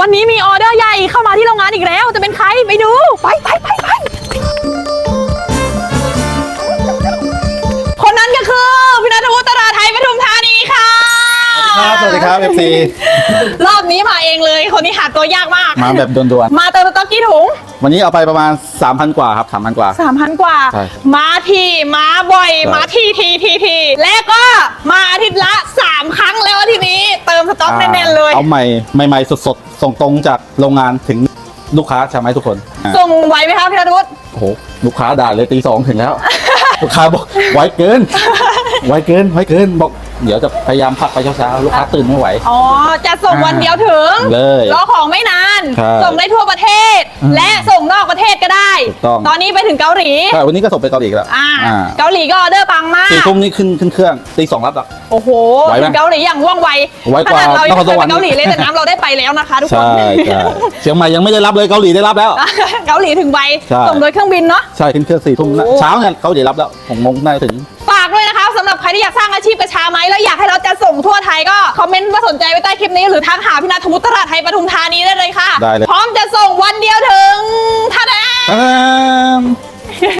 วันนี้มีออเดอร์ใหญ่เข้ามาที่โรงงานอีกแล้ว จะเป็นใครไปดู ไปไปไปไปคนนั้นก็คือพี่นัทวุฒิตราไทยปทุมธานีค่ะ ครับสวัสดีครับ FC รอบนี้มาเองเลย คนนี้หาตัวยากมาก มาแบบด่วนมาเติมสต๊อกกี่ถุง ๆวันนี้เอาไปประมาณ 3,000 กว่าครับ 3,000 กว่า สามพันกว่า ใช่มาทีมาบ่อย มาทีทีทีทีและก็มา ติมสต๊อกแน่นๆเลย เอาใหม่ใหม่ๆสดๆ ส่งตรงจากโรงงานถึงลูกค้าใช่ไหมทุกคนอะส่งไหวไหมครับพี่นัทวุฒิโอ้โหลูกค้าด่าเลยตีสองถึงแล้ว ลูกค้าบอกไวเกิน ไวเกินไวเกินบอก เดี๋ยวจะพยายามพักไปเช้าๆลูกค้าตื่นไม่ไหว อ๋อจะส่งวันเดียวถึงเลยรอของไม่นานใช่ส่งได้ทั่วประเทศ อืม และส่งนอกประเทศก็ได้ ถูกต้อง ตอนนี้ไปถึงเกาหลี ใช่วันนี้ก็ส่งไปเกาหลีอีกแล้วอ่า อ่าเกาหลีก็ออเดอร์ปังมาก สี่ทุ่มนี่ขึ้นขึ้นเครื่องตีสองรับแล้วโอ้โหไหวไหมถึงเกาหลีอย่างว่องไวไวกว่าขนาดเรายังไม่เคยนครสวรไปรค์ เกาหลีเลยแต่น้ำเราได้ไปแล้วนะคะทุกคน ใช่ใช่เชียงใหม่ยังไม่ได้รับเลยเกาหลีได้รับแล้ว เกาหลีถึงไวใช่ ส่งโดยเครื่องบินเนาะ ใช่ขึ้นเครื่องสี่ทุ่มนะโอ้เช้าเนี่ยเกาหลีรับแล้วหกโมงน่าจะถึง ฝากด้วยนะคะสำหรับใครที่อยากสร้างอาชีพกระชาไหมแล้วอยากให้เราจะส่งทั่วไทยก็คอมเมนต์ว่าสนใจไว้ใต้คลิปนี้ หรือทักหาพี่นัทวุฒิตราไทยปทุมธานีได้เลยค่ะ ได้เลย พร้อมจะส่งวันเดียวถึงท่าแดอ่า